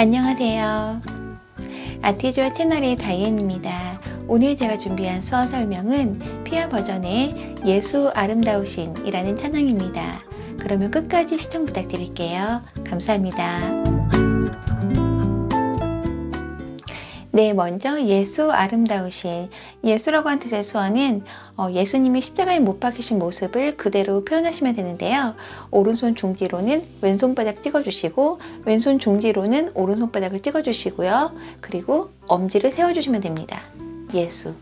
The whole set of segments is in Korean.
안녕하세요. 아티조아 채널의 다이앤입니다. 오늘 제가 준비한 수어 설명은 피아 버전의 예수 아름다우신이라는 찬양입니다. 그러면 끝까지 시청 부탁드릴게요. 감사합니다. 네, 먼저 예수 아름다우신. 예수라고 한 뜻의 수어는 어, 예수님이 십자가에 못 박히신 모습을 그대로 표현하시면 되는데요. 오른손 중지로는 왼손바닥 찍어주시고, 왼손 중지로는 오른손바닥을 찍어주시고요. 그리고 엄지를 세워주시면 됩니다. 예수.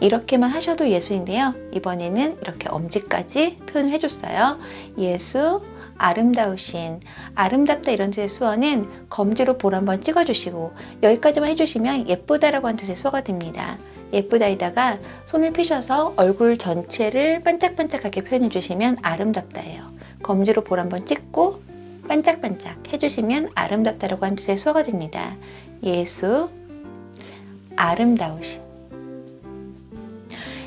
이렇게만 하셔도 예수인데요. 이번에는 이렇게 엄지까지 표현을 해줬어요. 예수, 아름다우신, 아름답다 이런 뜻의 수어는 검지로 볼 한번 찍어주시고 여기까지만 해주시면 예쁘다라고 한 뜻의 수어가 됩니다. 예쁘다에다가 손을 펴셔서 얼굴 전체를 반짝반짝하게 표현해 주시면 아름답다예요. 검지로 볼 한번 찍고 반짝반짝 해주시면 아름답다라고 한 뜻의 수어가 됩니다. 예수, 아름다우신.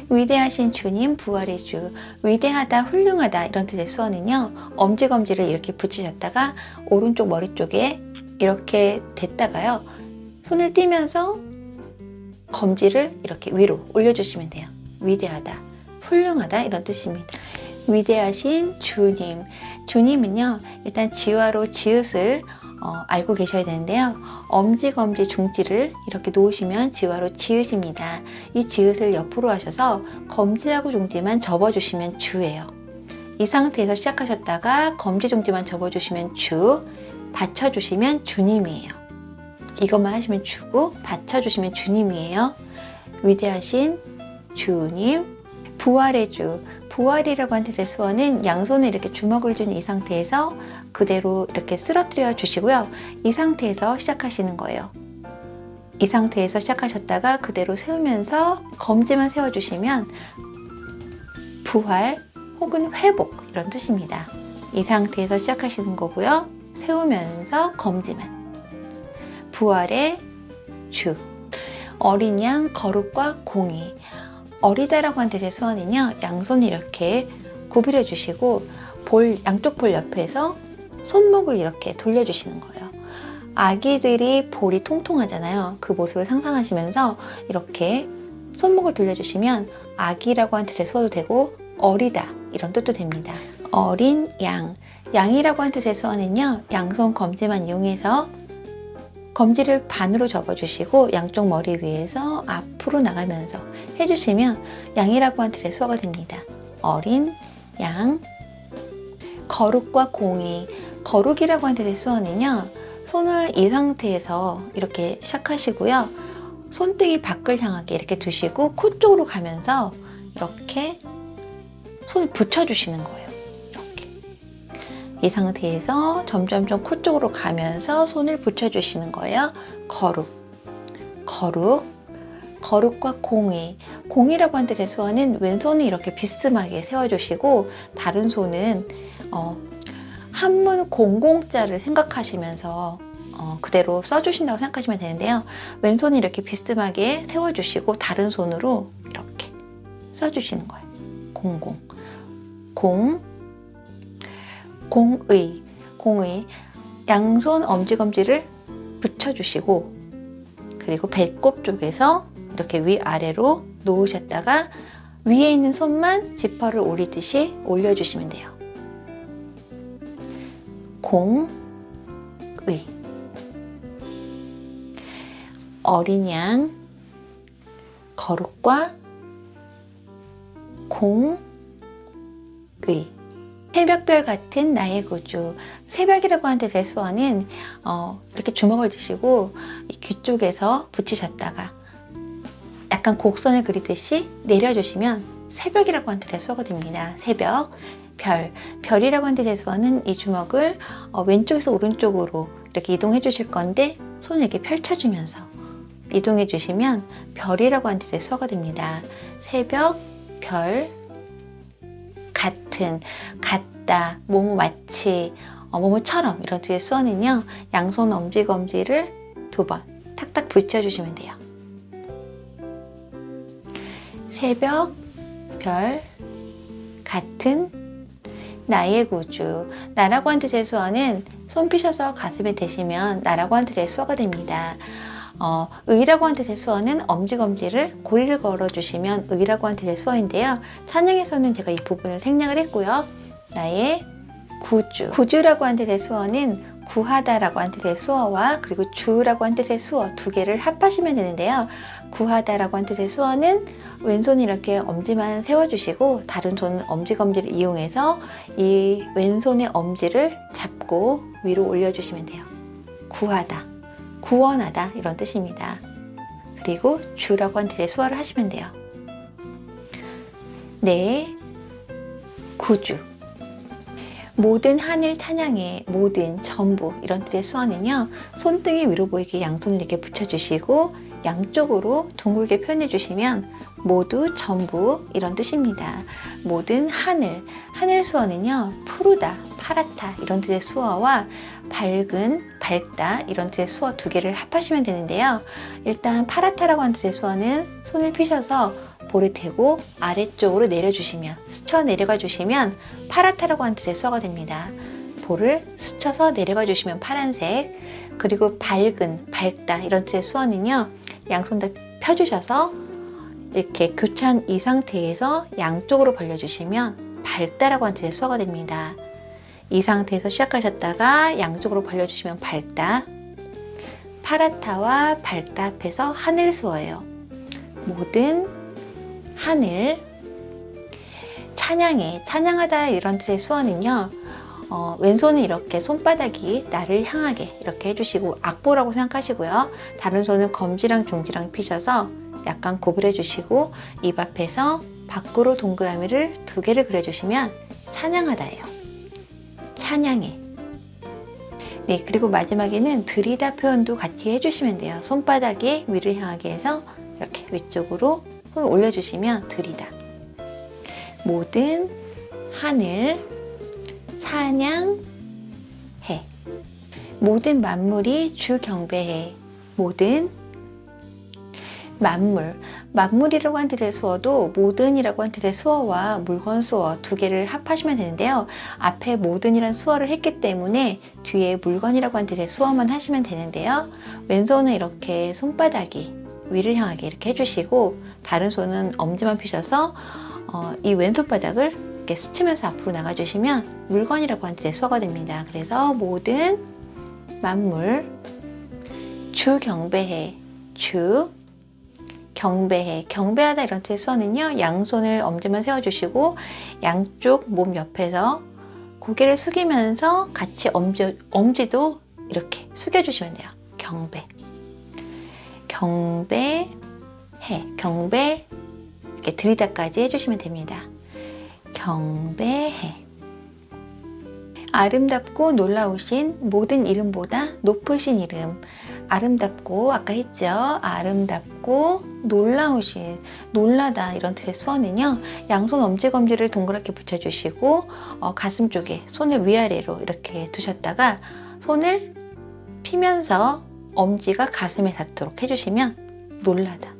위대하신 주님 부활의 주 위대하다 훌륭하다 이런 뜻의 수어는요 엄지검지를 이렇게 붙이셨다가 오른쪽 머리 쪽에 이렇게 댔다가요 손을 띄면서 검지를 이렇게 위로 올려주시면 돼요. 위대하다 훌륭하다 이런 뜻입니다. 위대하신 주님. 주님은요 일단 지화로 지읒을 어, 알고 계셔야 되는데요. 엄지, 검지, 중지를 이렇게 놓으시면 지화로 지읒입니다. 이 지읒을 옆으로 하셔서 검지하고 중지만 접어주시면 주예요. 이 상태에서 시작하셨다가 검지, 중지만 접어주시면 주, 받쳐주시면 주님이에요. 이것만 하시면 주고 받쳐주시면 주님이에요. 위대하신 주님, 부활의 주, 부활이라고 한 뜻의 수어는 양손을 이렇게 주먹을 준 이 상태에서 그대로 이렇게 쓰러뜨려 주시고요. 이 상태에서 시작하시는 거예요. 이 상태에서 시작하셨다가 그대로 세우면서 검지만 세워주시면 부활 혹은 회복 이런 뜻입니다. 이 상태에서 시작하시는 거고요. 세우면서 검지만. 부활의 주. 어린 양 거룩과 공의. 어리다라고 한 뜻의 수어는요, 양손을 이렇게 구부려 주시고, 볼, 양쪽 볼 옆에서 손목을 이렇게 돌려주시는 거예요. 아기들이 볼이 통통하잖아요. 그 모습을 상상하시면서 이렇게 손목을 돌려주시면 아기라고 한 뜻의 수어도 되고, 어리다, 이런 뜻도 됩니다. 어린 양. 양이라고 한 뜻의 수어는요, 양손 검지만 이용해서 검지를 반으로 접어주시고 양쪽 머리 위에서 앞으로 나가면서 해주시면 양이라고 한 뜻의 수어가 됩니다. 어린 양 거룩과 공의 거룩이라고 한 뜻의 수어는요 손을 이 상태에서 이렇게 시작하시고요 손등이 밖을 향하게 이렇게 두시고 코 쪽으로 가면서 이렇게 손을 붙여주시는 거예요. 이 상태에서 점점점 코 쪽으로 가면서 손을 붙여주시는 거예요. 거룩, 거룩, 거룩과 공의. 공이라고 한 뜻의 수어는 왼손을 이렇게 비스듬하게 세워주시고 다른 손은 어, 한문 공공자를 생각하시면서 어, 그대로 써주신다고 생각하시면 되는데요. 왼손을 이렇게 비스듬하게 세워주시고 다른 손으로 이렇게 써주시는 거예요. 공공, 공, 공의, 공의 양손 엄지검지를 붙여주시고 그리고 배꼽 쪽에서 이렇게 위아래로 놓으셨다가 위에 있는 손만 지퍼를 올리듯이 올려주시면 돼요. 공의 어린 양 거룩과 공의 새벽별 같은 나의 구주. 새벽이라고 하는 뜻의 수어는 어, 이렇게 주먹을 드시고 귀 쪽에서 붙이셨다가 약간 곡선을 그리듯이 내려주시면 새벽이라고 하는 뜻의 수어가 됩니다. 새벽. 별. 별이라고 하는 뜻의 수어는 이 주먹을 어, 왼쪽에서 오른쪽으로 이렇게 이동해 주실 건데 손을 이렇게 펼쳐주면서 이동해 주시면 별이라고 하는 뜻의 수어가 됩니다. 새벽, 별, 같은, 같다, 뭐뭐 마치, 어, 뭐뭐처럼 이런 뜻의 수어는요. 양손 엄지 검지를 두 번 탁탁 붙여주시면 돼요. 새벽, 별, 같은, 나의 구주. 나라고 한 뜻의 수어는 손 피셔서 가슴에 대시면 나라고 한 뜻의 수어가 됩니다. 어, 의라고 한 뜻의 수어는 엄지검지를 고리를 걸어주시면 의라고 한 뜻의 수어인데요. 찬양에서는 제가 이 부분을 생략을 했고요. 나의 구주. 구주라고 한 뜻의 수어는 구하다라고 한 뜻의 수어와 그리고 주라고 한 뜻의 수어 두 개를 합하시면 되는데요. 구하다라고 한 뜻의 수어는 왼손 이렇게 엄지만 세워주시고 다른 손 엄지검지를 이용해서 이 왼손의 엄지를 잡고 위로 올려주시면 돼요. 구하다, 구원하다 이런 뜻입니다. 그리고 주라고 한 뜻의 수어를 하시면 돼요. 네, 구주. 모든 하늘 찬양에 모든 전부 이런 뜻의 수어는요 손등이 위로 보이게 양손을 이렇게 붙여주시고 양쪽으로 둥글게 표현해 주시면 모두 전부 이런 뜻입니다. 모든 하늘 하늘 수어는요 푸르다 파랗다 이런 뜻의 수어와 밝은 밝다 이런 뜻의 수어 두 개를 합하시면 되는데요. 일단 파랗다라고 하는 뜻의 수어는 손을 피셔서 볼을 대고 아래쪽으로 내려주시면 스쳐 내려가 주시면 뜻의 수어가 됩니다. 볼을 스쳐서 내려가 주시면 파란색 그리고 밝은 밝다 이런 뜻의 수어는요 양손 다 펴주셔서 이렇게 교찬 이 상태에서 양쪽으로 벌려주시면 밝다라고 하는 뜻의 수어가 됩니다. 이 상태에서 시작하셨다가 양쪽으로 벌려주시면 밝다 파랗다와 밝다 앞에서 하늘 수어예요. 모든 하늘, 찬양해, 찬양하다 이런 뜻의 수어는요. 어, 왼손은 이렇게 손바닥이 나를 향하게 이렇게 해주시고 악보라고 생각하시고요. 다른 손은 검지랑 종지랑 피셔서 약간 구부려 주시고 입 앞에서 밖으로 동그라미를 두 개를 그려주시면 찬양하다예요. 찬양해. 네, 그리고 마지막에는 들이다 표현도 같이 해주시면 돼요. 손바닥이 위를 향하게 해서 이렇게 위쪽으로 손 올려주시면 들이다. 모든 하늘 찬양해. 모든 만물이 주 경배해. 모든 만물. 만물이라고 한 뜻의 수어도 모든이라고 한 뜻의 수어와 물건 수어 두 개를 합하시면 되는데요. 앞에 모든이란 수어를 했기 때문에 뒤에 물건이라고 한 뜻의 수어만 하시면 되는데요. 왼손은 이렇게 손바닥이 위를 향하게 이렇게 해주시고 다른 손은 엄지만 피셔서 어, 이 왼손 바닥을 이렇게 스치면서 앞으로 나가주시면 물건이라고 뜻의 수어가 됩니다. 그래서 모든 만물 주 경배해 주 경배해. 경배하다 이런 뜻의 수어는요 양손을 엄지만 세워주시고 양쪽 몸 옆에서 고개를 숙이면서 같이 엄지, 엄지도 이렇게 숙여주시면 돼요. 경배 경배해, 경배 이렇게 들이다까지 해주시면 됩니다. 경배해. 아름답고 놀라우신 모든 이름보다 높으신 이름. 아름답고 아까 했죠. 아름답고 놀라우신 놀라다 이런 뜻의 수어는요. 양손 엄지검지를 동그랗게 붙여주시고 어, 가슴 쪽에 손을 위아래로 이렇게 두셨다가 손을 피면서 엄지가 가슴에 닿도록 해주시면 놀라다,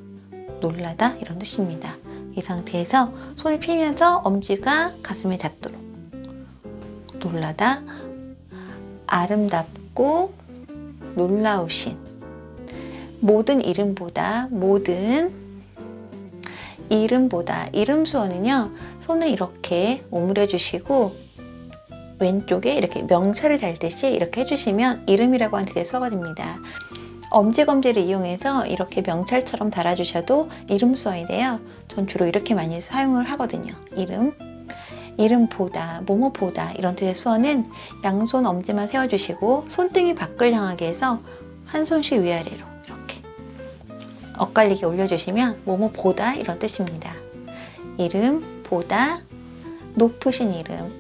놀라다 이런 뜻입니다. 이 상태에서 손을 피면서 엄지가 가슴에 닿도록 놀라다, 아름답고 놀라우신 모든 이름보다 모든 이름보다 이름 수어는요 손을 이렇게 오므려 주시고 왼쪽에 이렇게 명찰을 달듯이 이렇게 해주시면 이름이라고 하는 뜻의 수어가 됩니다. 엄지검지를 이용해서 이렇게 명찰처럼 달아주셔도 이름 수어인데요. 전 주로 이렇게 많이 사용을 하거든요. 이름, 이름보다, 뭐뭐보다 이런 뜻의 수어는 양손 엄지만 세워주시고 손등이 밖을 향하게 해서 한 손씩 위아래로 이렇게 엇갈리게 올려주시면 뭐뭐보다 이런 뜻입니다. 이름, 보다, 높으신 이름,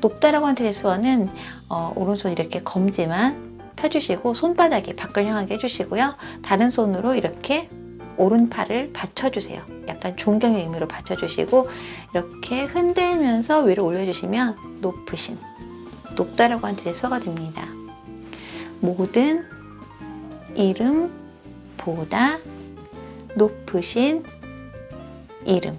높다라고 하는 뜻의 수어는 어, 오른손 이렇게 검지만 펴주시고 손바닥이 밖을 향하게 해주시고요. 다른 손으로 이렇게 오른팔을 받쳐주세요. 약간 존경의 의미로 받쳐주시고 이렇게 흔들면서 위로 올려주시면 높으신 높다라고 뜻의 수어가 됩니다. 모든 이름보다 높으신 이름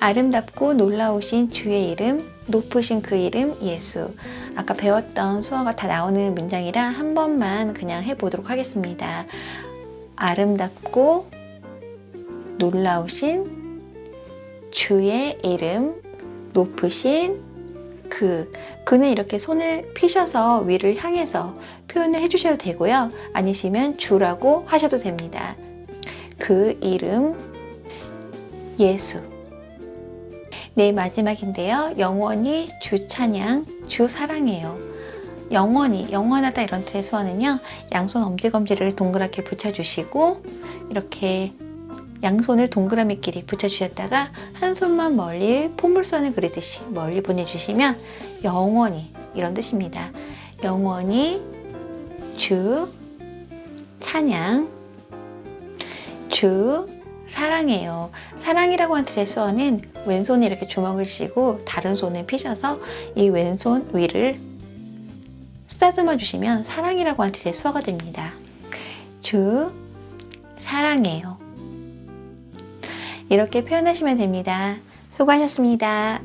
아름답고 놀라우신 주의 이름 높으신 그 이름 예수. 아까 배웠던 수어가 다 나오는 문장이라 한 번만 그냥 해보도록 하겠습니다. 아름답고 놀라우신 주의 이름 높으신 그 그는 이렇게 손을 피셔서 위를 향해서 표현을 해주셔도 되고요. 아니시면 주라고 하셔도 됩니다. 그 이름 예수. 네, 마지막인데요. 영원히 주 찬양, 주 사랑해요. 영원히, 영원하다 이런 뜻의 수어는요. 양손 엄지검지를 동그랗게 붙여주시고 이렇게 양손을 동그라미끼리 붙여주셨다가 한 손만 멀리 포물선을 그리듯이 멀리 보내주시면 영원히 이런 뜻입니다. 영원히 주 찬양, 주 사랑해요. 사랑이라고 하는 수어는 왼손에 이렇게 주먹을 쥐고 다른 손을 피셔서 이 왼손 위를 쓰다듬어 주시면 사랑이라고 하는 수어가 됩니다. 주 사랑해요. 이렇게 표현하시면 됩니다. 수고하셨습니다.